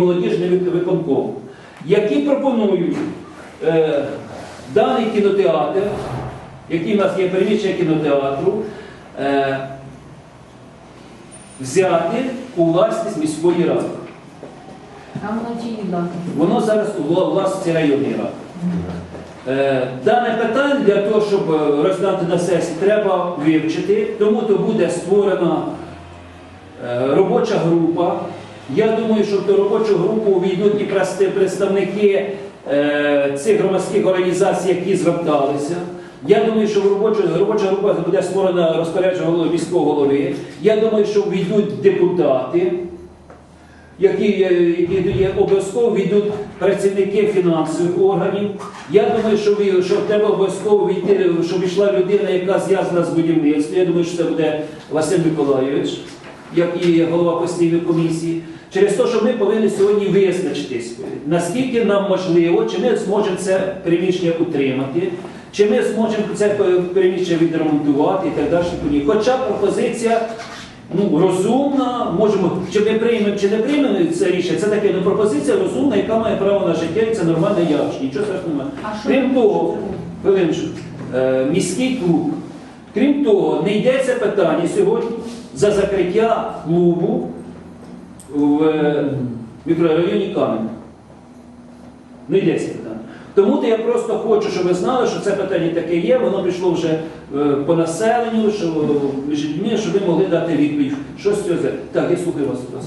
молодіжний вик- виконком, які пропонують е, даний кінотеатр, який в нас є приміщення кінотеатру, е, взяти у власність міської ради. А воно чиї дати? Воно зараз у вла- власності районної ради. Е, Дане питання для того, щоб е, роздати на сесії, треба вивчити, тому то буде створена е, робоча група. Я думаю, що в робочу групу увійдуть і представники е, цих громадських організацій, які зверталися. Я думаю, що в робочу, робоча група буде створена розпорядження міського голови. Я думаю, що війдуть депутати які, які є обов'язково війдуть працівники фінансових органів. Я думаю, що, що треба обов'язково війти, щоб йшла людина, яка зв'язана з будівництвом. Я думаю, що це буде Василь Миколайович, як і голова постійної комісії. Через те, що ми повинні сьогодні визначитись, наскільки нам можливо, чи ми зможемо це приміщення утримати, чи ми зможемо це приміщення відремонтувати і так далі. Хоча пропозиція ну, розумна, можемо, чи ми приймемо, чи не приймемо це рішення, це таке ну, пропозиція розумна, яка має право на життя, і це нормальне явище, нічого страшного. Крім того, хочете? е, міський клуб. Крім того, не йдеться питання сьогодні за закриття клубу в е, мікрорайоні Кам'янка. Не йдеться питання. Тому то я просто хочу, щоб ви знали, що це питання таке є, воно пішло вже е, по населенню, що щоб ви могли дати відповідь. Що з цього? Так, я слухаю вас.